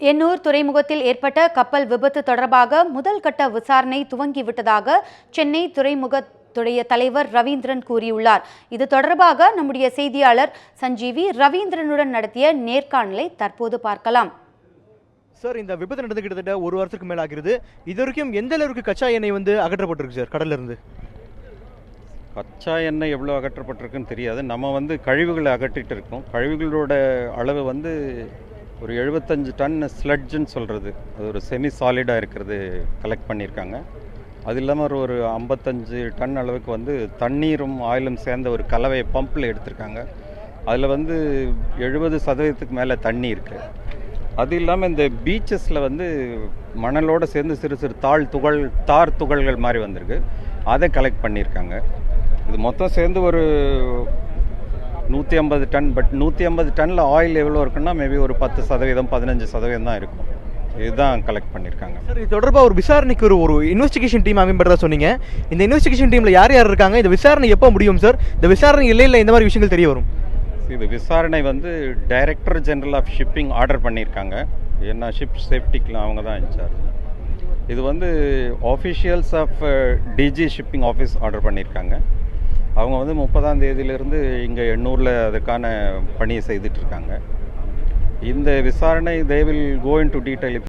எண்ணூர் துறைமுகத்தில் ஏற்பட்ட கப்பல் விபத்து தொடர்பாக முதல் கட்ட விசாரணை துவங்கிவிட்டதாக சென்னை துறைமுகத்துடைய தலைவர் ரவீந்திரன் கூறியுள்ளார். இது தொடர்பாக நம்முடைய செய்தியாளர் சஞ்சீவி ரவீந்திரனுடன் நடத்திய நேர்காணலை தற்போது பார்க்கலாம். சார் இந்த விபத்து நடந்து கிட்டத்தட்ட ஒரு வருஷத்துக்கு மேல ஆகிறது இது வரைக்கும் எந்த அளவுக்கு கச்சா எண்ணெய் வந்து அகற்றப்பட்டிருக்கு சார் கடல்ல இருந்து? கச்சா எண்ணெய் எவ்வளோ அகற்றப்பட்டிருக்குன்னு தெரியாது. நம்ம வந்து கழிவுகளை அகற்றிட்டு இருக்கோம். கழிவுகளோட அளவு வந்து ஒரு எழுபத்தஞ்சு டன் ஸ்லட்ஜுன்னு சொல்கிறது அது ஒரு செமி சாலிடாக இருக்கிறது கலெக்ட் பண்ணியிருக்காங்க. அது இல்லாமல் ஒரு ஒரு ஐம்பத்தஞ்சு டன் அளவுக்கு வந்து தண்ணீரும் ஆயிலும் சேர்ந்த ஒரு கலவையை பம்பில் எடுத்திருக்காங்க. அதில் வந்து எழுபது சதவீதத்துக்கு மேலே தண்ணி இருக்குது அது இல்லாமல் இந்த பீச்சஸில் வந்து மணலோடு சேர்ந்து சிறு சிறு தாழ் துகள் தார் துகள்கள் மாதிரி வந்திருக்கு. அதை கலெக்ட் பண்ணியிருக்காங்க. இது மொத்தம் சேர்ந்து ஒரு நூற்றி ஐம்பது டன் பட் நூற்றி ஐம்பது டன்னில் ஆயில் எவ்வளோ இருக்குன்னா மேபி ஒரு பத்து சதவீதம் பதினஞ்சு சதவீதம் தான் இருக்கும். இதுதான் கலெக்ட் பண்ணியிருக்காங்க சார் இது தொடர்பாக ஒரு விசாரணைக்கு ஒரு ஒரு இன்வெஸ்டிகேஷன் டீம் அமைப்பதா சொன்னீங்க. இந்த இன்வெஸ்டிகேஷன் டீம்ல யார் யார் இருக்காங்க? இந்த விசாரணை எப்போ முடியும் சார் இந்த விசாரணை எல்லையில் இந்த மாதிரி விஷயங்கள் தெரிய வரும். இது விசாரணை வந்து director general of shipping order பண்ணியிருக்காங்க ஏன்னா ஷிப் சேஃப்டிக்கெலாம் அவங்க தான் இன்சார்ஜ் இது வந்து officials of DG shipping office order பண்ணியிருக்காங்க அவங்க வந்து முப்பதாம் தேதியிலிருந்து இங்கே எண்ணூரில் அதற்கான பணியை செய்துட்டு இருக்காங்க. இந்த விசாரணை they will go into detail